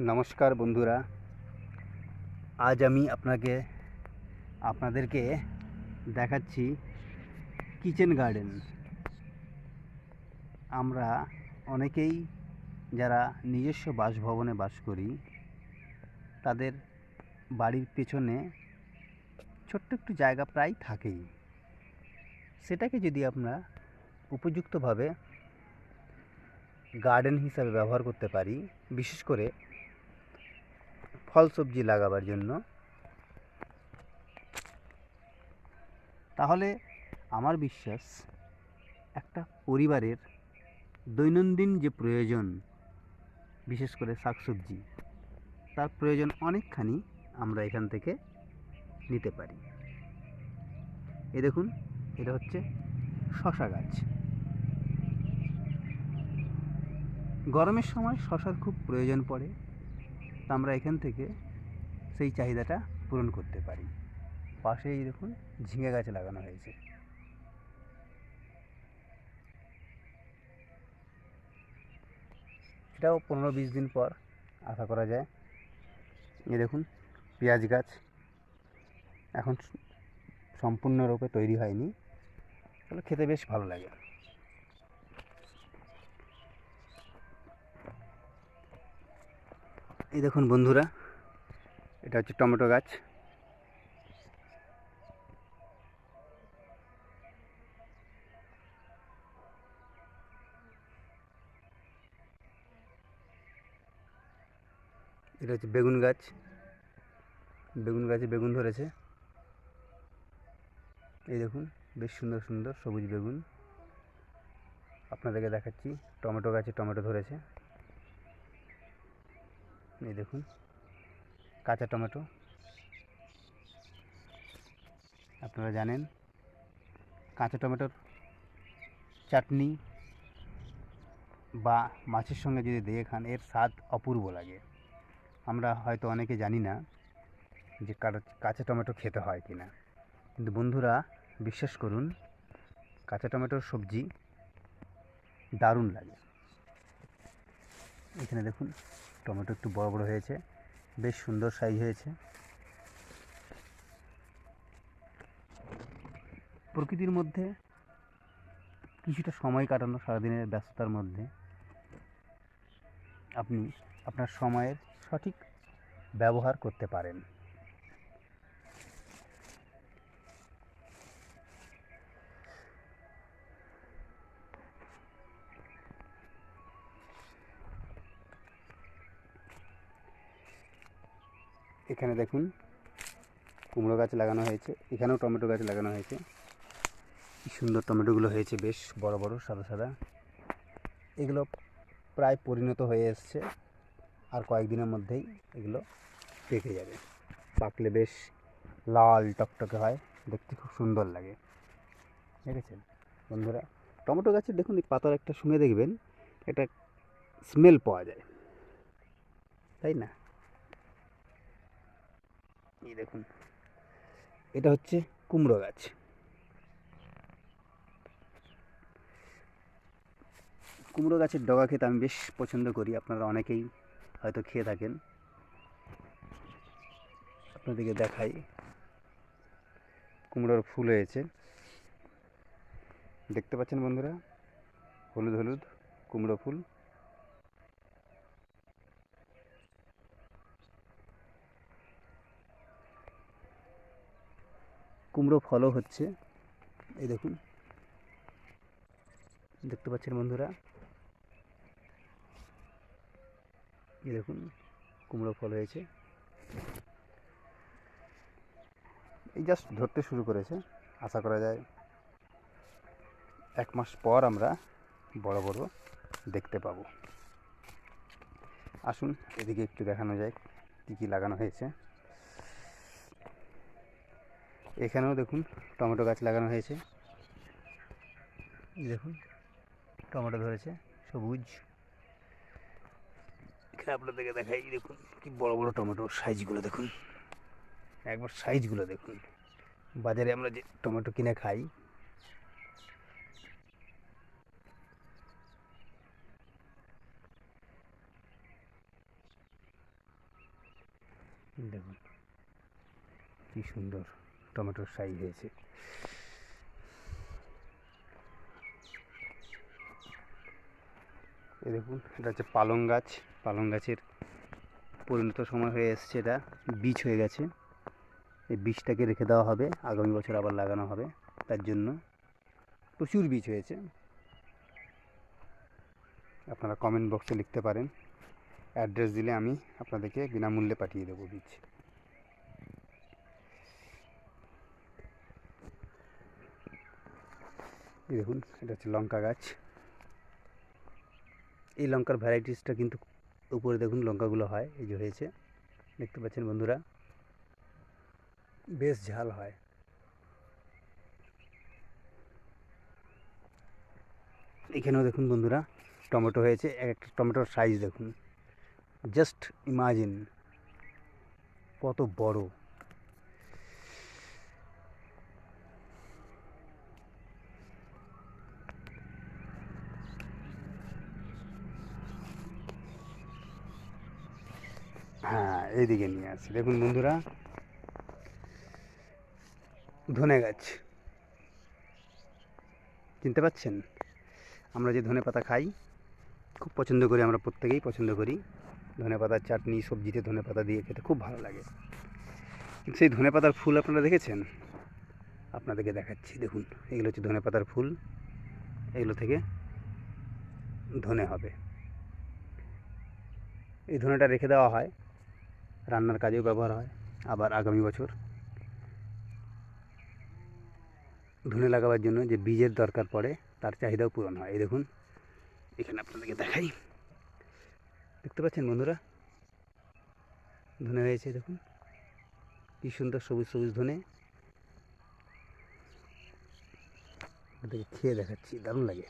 নমস্কার বন্ধুরা। আজ আমি আপনাকে, আপনাদেরকে দেখাচ্ছি কিচেন গার্ডেন আমরা অনেকেই যারা নিজস্ব বাসভবনে বাস করি, তাদের বাড়ির পেছনে ছোট্ট একটু জায়গা প্রায় থাকেই। সেটাকে যদি আমরা উপযুক্তভাবে গার্ডেন হিসাবে ব্যবহার করতে পারি, বিশেষ করে ফল সবজি লাগাবার জন্য। তাহলে আমার বিশ্বাস, একটা পরিবারের দৈনন্দিন যে প্রয়োজন, বিশেষ করে শাকসবজি, তার প্রয়োজন অনেকখানি আমরা এখান থেকে নিতে পারি। এ দেখুন, এটা হচ্ছে শশা গাছ। গরমের সময় শশার খুব প্রয়োজন পড়ে। তা আমরা এখান থেকে সেই চাহিদাটা পূরণ করতে পারি। পাশেই দেখুন ঝিঙে গাছ লাগানো হয়েছে। এটাও পনেরো বিশ দিন পর আশা করা যায়। এই দেখুন পেঁয়াজ গাছ এখন সম্পূর্ণরূপে তৈরি হয়নি। তাহলে খেতে বেশ ভালো লাগে। এই দেখুন বন্ধুরা, এটা হচ্ছে টমেটো গাছ। এটা হচ্ছে বেগুন গাছ। বেগুন গাছে বেগুন ধরেছে। এই দেখুন, বেশ সুন্দর সুন্দর সবুজ বেগুন। আপনাদেরকে দেখাচ্ছি, টমেটো গাছে টমেটো ধরেছে। এই দেখুন, কাঁচা টমেটো। আপনারা জানেন, কাঁচা টমেটোর চাটনি বা মাছের সঙ্গে যদি দিয়ে খান, এর স্বাদ অপূর্ব লাগে। আমরা হয়তো অনেকে জানি না যে কাঁচা টমেটো খেতে হয় কি না কিন্তু বন্ধুরা, বিশ্বাস করুন, কাঁচা টমেটোর সবজি দারুণ লাগে। এখানে দেখুন টমেটো একটু বড় বড় হয়েছে। বেশ সুন্দর সাইজ হয়েছে। প্রকৃতির মধ্যে কিছুটা সময় কাটানো সারাদিনের ব্যস্ততার মধ্যে আপনি আপনার সময়ের সঠিক ব্যবহার করতে পারেন। এখানে দেখুন, কুমড়ো গাছ লাগানো হয়েছে, এখানেও টমেটো গাছ লাগানো হয়েছে। কি সুন্দর টমেটোগুলো হয়েছে, বেশ বড় বড়, সাদা সাদা। এগুলো প্রায় পরিণত হয়ে এসছে, আর কয়েকদিনের মধ্যেই এগুলো পেকে যাবে। পাকলে বেশ লাল টকটকে হয়, দেখতে খুব সুন্দর লাগে। ঠিক আছে বন্ধুরা, টমেটো গাছের দেখুন, এই পাতার একটা শুনে দেখবেন, একটা স্মেল পাওয়া যায়। তাই না? এই দেখুন। এটা হচ্ছে কুমড়ো গাছ। কুমড়ো গাছের ডগা খেতে আমি বেশ পছন্দ করি, আপনারা অনেকেই হয়তো খেয়ে থাকেন। আপনাদেরকে দেখাই। কুমড়োর ফুল হয়েছে। দেখতে পাচ্ছেন বন্ধুরা? হলুদ হলুদ কুমড়ো ফুল। কুমড়ো ফলও হচ্ছে। এই দেখুন। দেখতে পাচ্ছেন বন্ধুরা? এই দেখুন, কুমড়ো ফল হয়েছে। এই জাস্ট ধরতে শুরু করেছে, আশা করা যায়। এক মাস পর আমরা বড় বড় দেখতে পাবো। আসুন, এদিকে একটু দেখানো যায় কী কী লাগানো হয়েছে। এখানেও দেখুন টমেটো গাছ লাগানো হয়েছে। দেখুন, টমেটো ধরেছে, সবুজ। এখানে আপনাদেরকে দেখাই, দেখুন কি বড় বড় টমেটো সাইজগুলো দেখুন। একবার সাইজগুলো দেখুন। বাজারে আমরা যে টমেটো কিনে খাই, দেখুন কি সুন্দর। টমেটোর সাইজ হয়েছে। এই দেখুন, এটা হচ্ছে পালং গাছ। পালং গাছের পরিণত সময় হয়ে এসছে এটা। বীজ হয়ে গেছে। এই বীজটাকে রেখে দেওয়া হবে। আগামী বছর আবার লাগানো হবে। তার জন্য প্রচুর বীজ হয়েছে। আপনারা কমেন্ট বক্সে লিখতে পারেন। অ্যাড্রেস দিলে আমি আপনাদেরকে বিনামূল্যে পাঠিয়ে দেবো বীজ। দেখুন, এটা হচ্ছে লঙ্কা গাছ। এই লঙ্কার ভ্যারাইটিসটা কিন্তু উপরে দেখুন লঙ্কাগুলো হয়, এই যে হয়েছে। দেখতে পাচ্ছেন বন্ধুরা, বেশ ঝাল হয়। এখানেও দেখুন বন্ধুরা, টমেটো হয়েছে এক একটা টমেটোর সাইজ দেখুন। জাস্ট ইমাজিন কত বড়। হ্যাঁ এইদিকে নিয়ে আসি। দেখুন বন্ধুরা, ধনে গাছ। চিনতে পাচ্ছেন? আমরা যে ধনে পাতা খাই, খুব পছন্দ করি, আমরা প্রত্যেকেই পছন্দ করি। ধনে পাতার চাটনি, সবজিতে ধনে পাতা দিয়ে খেতে খুব ভালো লাগে। কিন্তু সেই ধনে পাতার ফুল আপনারা দেখেছেন? আপনাদেরকে দেখাচ্ছি, দেখুন, এগুলো হচ্ছে ধনে পাতার ফুল। এগুলো থেকে ধনে হবে। এই ধনেটা রেখে দেওয়া হয়। রান্নার কাজেও ব্যবহার হয়। আবার আগামী বছর ধনে লাগাবার জন্য যে বীজের দরকার পড়ে, তার চাহিদাও পূরণ হয়। এই দেখুন, এখানে আপনাদেরকে দেখাই। দেখতে পাচ্ছেন বন্ধুরা? ধনে হয়েছে, দেখুন। কি সুন্দর সবুজ সবুজ ধনে। ওদেরকে খেয়ে দেখাচ্ছি, দারুণ লাগে।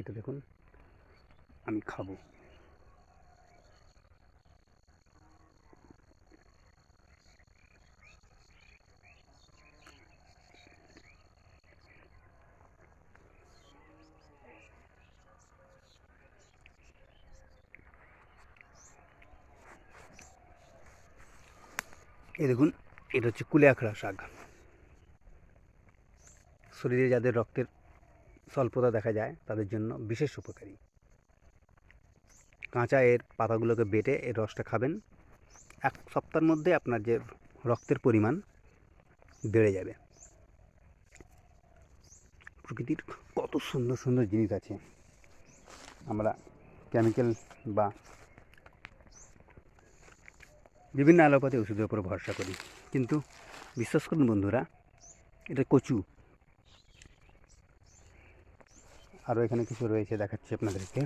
এটা দেখুন আমি খাব। এই দেখুন এটা হচ্ছে কুলে আখড়া শাক। শরীরে যাদের রক্তের স্বল্পতা দেখা যায় তাদের জন্য বিশেষ উপকারী। কাঁচা এর পাতাগুলোকে বেটে এর রসটা খাবেন। এক সপ্তাহের মধ্যে আপনার যে রক্তের পরিমাণ বেড়ে যাবে। প্রকৃতির কত সুন্দর সুন্দর জিনিস আছে। আমরা কেমিক্যাল বা বিভিন্ন অ্যালোপ্যাথি ওষুধের উপর ভরসা করি। কিন্তু বিশ্বাস করুন বন্ধুরা, এটা কচু। আরও এখানে কিছু রয়েছে, দেখাচ্ছি আপনাদেরকে।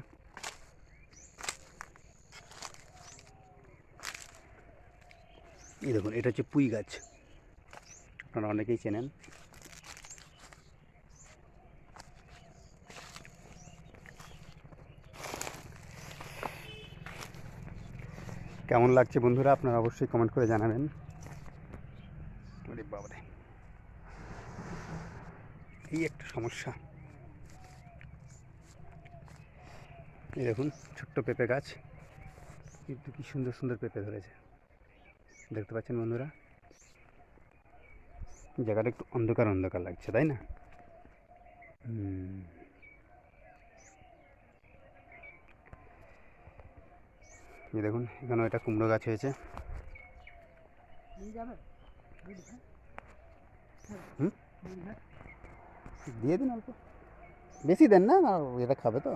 এই দেখুন, এটা হচ্ছে পুঁই গাছ। আপনারা অনেকেই চেনেন। কেমন লাগছে বন্ধুরা? আপনারা অবশ্যই কমেন্ট করে জানাবেন। এই একটা সমস্যা। এই দেখুন, ছোট্ট পেঁপে গাছ। কিন্তু কি সুন্দর সুন্দর পেঁপে ধরেছে। দেখতে পাচ্ছেন বন্ধুরা? জায়গাটা একটু অন্ধকার অন্ধকার লাগছে, তাই না? দেখুন এখানে একটা কুমড়ো গাছ হয়েছে। দিয়ে দিন অল্প। বেশি দেন না, এটা খাবে তো।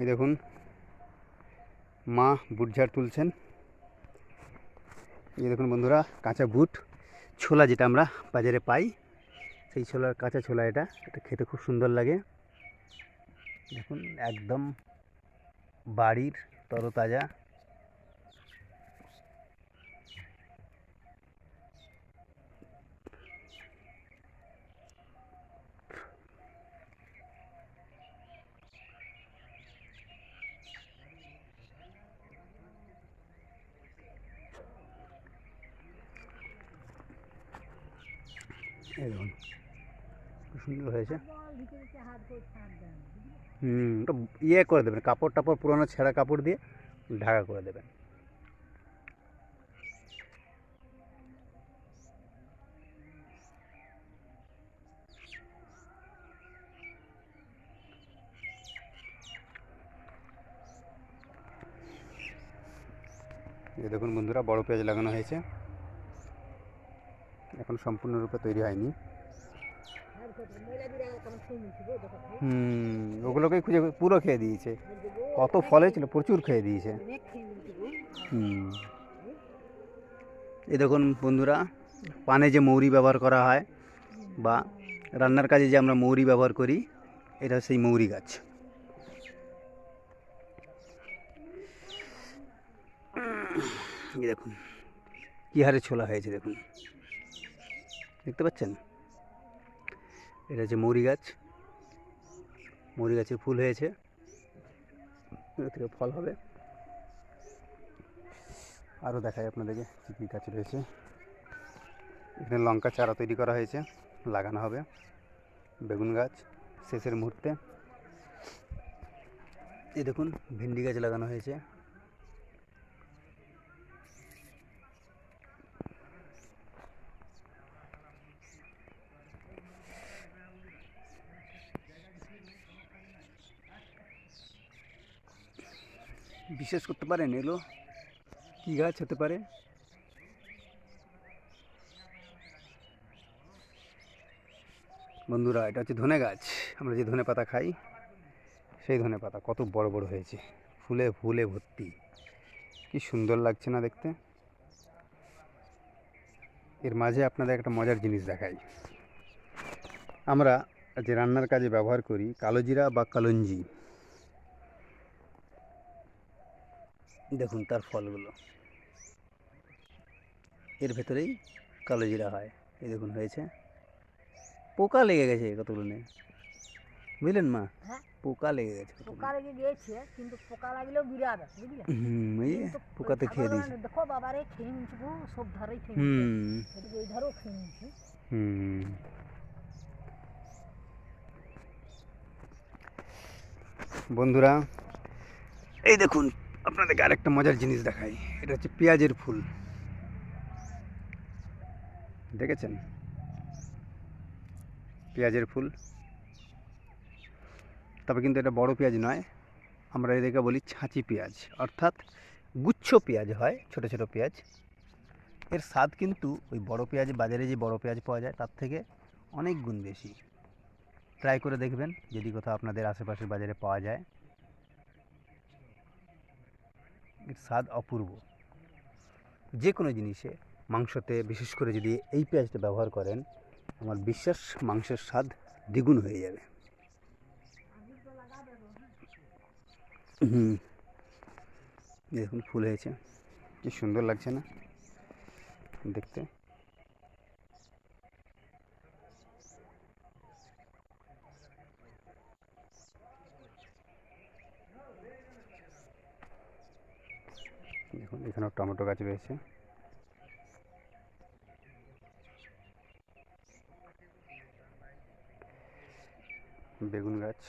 এই দেখুন, মা বুটঝাড় তুলছেন। এই দেখুন বন্ধুরা, কাঁচা বুট, ছোলা যেটা আমরা বাজারে পাই, সেই ছোলার কাঁচা ছোলা এটা এটা খেতে খুব সুন্দর লাগে। দেখুন, একদম বাড়ির তরতাজা এই দেখুন খুব সুন্দর হয়েছে। হুম ওটা ইয়ে করে দেবেন কাপড় টাপড় পুরোনো ছেঁড়া কাপড় দিয়ে ঢাকা করে দেবেন। এই দেখুন বন্ধুরা বড় পেঁয়াজ লাগানো হয়েছে। এখন সম্পূর্ণরূপে তৈরি হয়নি। হুম, ওগুলোকেই খুঁজে পুরো খেয়ে দিয়েছে। কত ফল হয়েছিল প্রচুর খেয়ে দিয়েছে। হুম। এই দেখুন বন্ধুরা, পানে যে মৌরি ব্যবহার করা হয় বা রান্নার কাজে যে আমরা মৌরি ব্যবহার করি, এটা সেই মৌরি গাছ। দেখুন, কী হারে ছোলা হয়েছে দেখুন। দেখতে পাচ্ছেন? এটা হচ্ছে মৌরি গাছ। মৌরি গাছের ফুল হয়েছে। ফল হবে। আরও দেখাই আপনাদেরকে কী কী গাছ রয়েছে। এখানে লঙ্কা চারা তৈরি করা হয়েছে। লাগানো হবে। বেগুন গাছ শেষের মুহূর্তে। এই দেখুন, ভেন্ডি গাছ লাগানো হয়েছে। বিশেষ করতে পারেন এগুলো কী গাছ হতে পারে? বন্ধুরা, এটা হচ্ছে ধনে গাছ। আমরা যে ধনে পাতা খাই, সেই ধনে পাতা কত বড় বড় হয়েছে। ফুলে ফুলে ভর্তি। কি সুন্দর লাগছে না দেখতে? এর মাঝে আপনাদের একটা মজার জিনিস দেখাই। আমরা যে রান্নার কাজে ব্যবহার করি, কালোজিরা বা কালঞ্জি। দেখুন তার ফলগুলো। এর ভেতরেই কালো জিরা হয়। এই দেখুন হয়েছে। পোকা লেগে গেছে কতগুলো নেই বুঝলেন মা? হ্যাঁ। পোকা লেগে গেছে পোকা লেগে গিয়েছে কিন্তু পোকা লাগলেও বুঝলে? হুম এই পোকাতে খেয়ে দিয়েছে। দেখো বাবারে খেয়ে নিচ্ছে গো, সব ধারেই খেয়ে হুম। ওই ধারেও খেয়ে নিচ্ছে হুম। বন্ধুরা এই দেখুন আপনাদেরকে আরেকটা মজার জিনিস দেখাই। এটা হচ্ছে পেঁয়াজের ফুল। দেখেছেন? পেঁয়াজের ফুল। তবে কিন্তু এটা বড় পেঁয়াজ নয়। আমরা এদেরকে বলি ছাঁচি পেঁয়াজ। অর্থাৎ গুচ্ছ পেঁয়াজ হয়, ছোট ছোট পেঁয়াজ। এর স্বাদ কিন্তু ওই বড় পেঁয়াজ, বাজারে যে বড় পেঁয়াজ পাওয়া যায়, তার থেকে অনেক গুণ বেশি। ট্রাই করে দেখবেন, যদি কোথাও আপনাদের আশেপাশের বাজারে পাওয়া যায়। এর স্বাদ অপূর্ব। যে কোনো জিনিসে মাংসতে, বিশেষ করে যদি এই পেঁয়াজটা ব্যবহার করেন, আমার বিশ্বাস মাংসের স্বাদ দ্বিগুণ হয়ে যাবে। হুম। দেখুন, ফুল হয়েছে। কি সুন্দর লাগছে না? দেখতে দেখুন এখানেও টমেটো গাছ রয়েছে। বেগুন গাছ।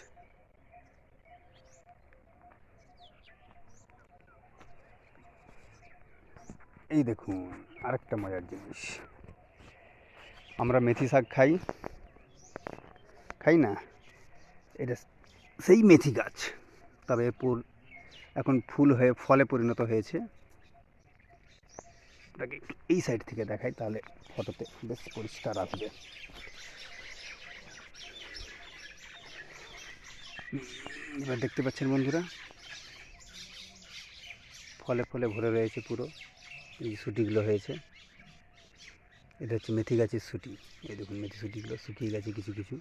এই দেখুন, আরেকটা মজার জিনিস। আমরা মেথি শাক খাই। খাই না? এটা সেই মেথি গাছ। তবে এখন ফুল হয়ে ফলে পরিণত হয়েছে। একটু এই সাইড থেকে দেখাই, তাহলে ফটোতে বেশ পরিষ্কার আসবে। এবার দেখতে পাচ্ছেন বন্ধুরা, ফলে ফলে ভরে রয়েছে পুরো এই সুটিগুলো হয়েছে। এটা হচ্ছে মেথি গাছের সুটি এই দেখুন, মেথি সুটিগুলো শুকিয়ে গেছে কিছু কিছু।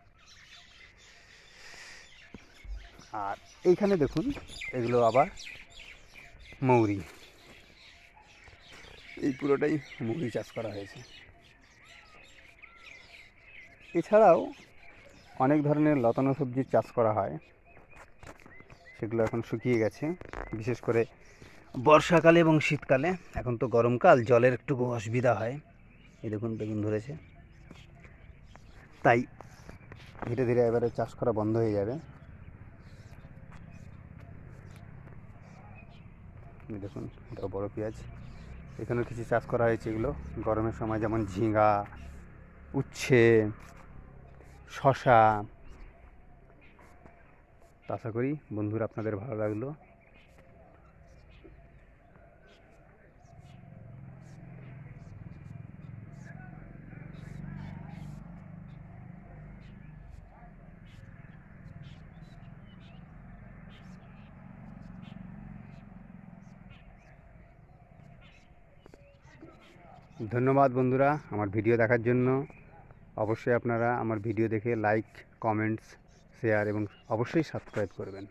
আর এইখানে দেখুন, এগুলো আবার মৌরি। এই পুরোটাই মুরগি চাষ করা হয়েছে। এছাড়াও অনেক ধরনের লতানো সবজির চাষ করা হয়। সেগুলো এখন শুকিয়ে গেছে। বিশেষ করে বর্ষাকালে এবং শীতকালে। এখন তো গরমকাল, জলের একটু অসুবিধা হয়। এই দেখুন, বেগুন ধরেছে। তাই ধীরে ধীরে এবারে চাষ করা বন্ধ হয়ে যাবে। দেখুন, এটাও বড় পেঁয়াজ। এখানেও কিছু চাষ করা হয়েছে এগুলো। গরমের সময় যেমন ঝিঙ্গা উচ্ছে শশা আশা করি বন্ধুরা আপনাদের ভালো লাগল। ধন্যবাদ বন্ধুরা আমার ভিডিও দেখার জন্য। অবশ্যই আপনারা আমার ভিডিও দেখে লাইক কমেন্টস শেয়ার এবং অবশ্যই সাবস্ক্রাইব করবেন।